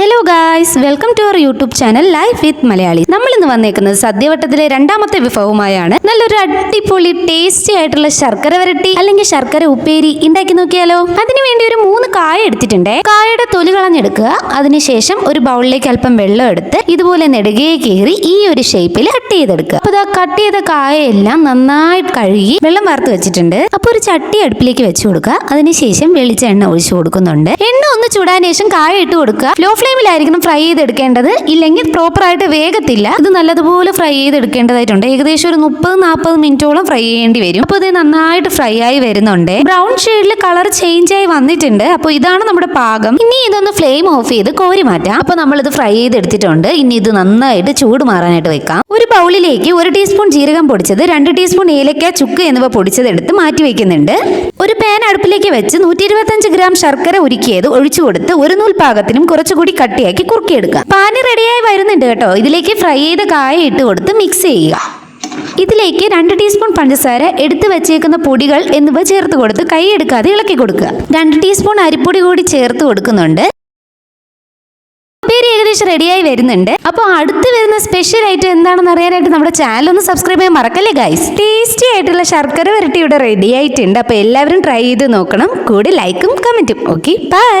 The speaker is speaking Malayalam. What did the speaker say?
Hello guys welcome to our YouTube channel life with Malayali നമ്മൾ ഇന്ന് വന്നേക്കുന്നത് സദ്യവട്ടത്തിലെ രണ്ടാമത്തെ വിഭവമായാണ് നല്ലൊരു അടിപൊളി ടേസ്റ്റി ആയിട്ടുള്ള ശർക്കര വരട്ടി അല്ലെങ്കിൽ ശർക്കര ഉപ്പേരി ഉണ്ടാക്കി നോക്കിയാലോ? അതിനുവേണ്ടി ഒരു മൂന്ന് കായ എടുത്തിട്ടുണ്ടേ. കായയുടെ തൊലി കളഞ്ഞെടുക്കുക. അതിനുശേഷം ഒരു ബൗളിലേക്ക് അല്പം വെള്ളം എടുത്ത് ഇതുപോലെ നെടുകയെ കീറി ഈ ഒരു ഷേപ്പിൽ കട്ട് ചെയ്തെടുക്കുക. അപ്പൊ ഇതാ കട്ട് ചെയ്ത കായയെല്ലാം നന്നായിട്ട് കഴുകി വെള്ളം വാർത്ത് വെച്ചിട്ടുണ്ട്. അപ്പൊ ഒരു ചട്ടി അടുപ്പിലേക്ക് വെച്ചു കൊടുക്കുക. അതിനുശേഷം വെളിച്ചെണ്ണ ഒഴിച്ചു കൊടുക്കുന്നുണ്ട്. എണ്ണ ഒന്ന് ചൂടാനേഷം കായ ഇട്ട് കൊടുക്കുക. ലോ ഫ്ലെയിമിലായിരിക്കണം ഫ്രൈ ചെയ്തെടുക്കേണ്ടത്. ഇല്ലെങ്കിൽ പ്രോപ്പർ ആയിട്ട് വേഗത്തില്ല. ഇത് നല്ലതുപോലെ ഫ്രൈ ചെയ്തെടുക്കേണ്ടതായിട്ടുണ്ട്. ഏകദേശം ഒരു മുപ്പത് നാൽപ്പത് മിനിറ്റോളം ഫ്രൈ ചെയ്യേണ്ടി വരും. അപ്പോൾ ഇത് നന്നായിട്ട് ഫ്രൈ ആയി വരുന്നുണ്ട്. ബ്രൗൺ ഷെയ്ഡിൽ കളർ ചേഞ്ച് ആയി വന്നിട്ടുണ്ട്. അപ്പോൾ ഇതാണ് നമ്മുടെ പാകം. ഇനി ഇതൊന്ന് ഫ്ലെയിം ഓഫ് ചെയ്ത് കോരി മാറ്റാം. അപ്പോൾ നമ്മളിത് ഫ്രൈ ചെയ്തെടുത്തിട്ടുണ്ട്. ഇനി ഇത് നന്നായിട്ട് ചൂട് മാറാനായിട്ട് വെക്കാം. ബൗളിലേക്ക് ഒരു ടീസ്പൂൺ ജീരകം പൊടിച്ചത് രണ്ട് ടീസ്പൂൺ ഏലക്ക ചുക്ക് എന്നിവ പൊടിച്ചത് എടുത്ത് മാറ്റി വെക്കുന്നുണ്ട് ഒരു പാൻ അടുപ്പിലേക്ക് വെച്ച് നൂറ്റി ഇരുപത്തഞ്ച് ഗ്രാം ശർക്കര ഉരുക്കിയത് ഒഴിച്ചു കൊടുത്ത് ഒരു നൂൽ പാകത്തിനും കുറച്ചുകൂടി കട്ടിയാക്കി കുറുക്കിയെടുക്കുക. പാന് റെഡിയായി വരുന്നുണ്ട് കേട്ടോ. ഇതിലേക്ക് ഫ്രൈ ചെയ്ത കായ ഇട്ട് കൊടുത്ത് മിക്സ് ചെയ്യുക. ഇതിലേക്ക് രണ്ട് ടീസ്പൂൺ പഞ്ചസാര എടുത്തു വെച്ചേക്കുന്ന പൊടികൾ എന്നിവ ചേർത്ത് കൊടുത്ത് കൈ എടുക്കാതെ ഇളക്കി കൊടുക്കുക. രണ്ട് ടീസ്പൂൺ അരിപ്പൊടി കൂടി ചേർത്ത് കൊടുക്കുന്നുണ്ട്. ഏകദേശം റെഡിയായി വരുന്നുണ്ട്. അപ്പോൾ അടുത്ത് വരുന്ന സ്പെഷ്യൽ ഐറ്റം എന്താണെന്ന് അറിയാനായിട്ട് നമ്മുടെ ചാനൽ ഒന്ന് സബ്സ്ക്രൈബ് ചെയ്യാൻ മറക്കല്ലേ ഗൈസ് ടേസ്റ്റി ആയിട്ടുള്ള ശർക്കര വരട്ടി ഇവിടെ റെഡി ആയിട്ടുണ്ട്. അപ്പോൾ എല്ലാവരും ട്രൈ ചെയ്ത് നോക്കണം. കൂടെ ലൈക്കും കമന്റും ഓക്കെ ബൈ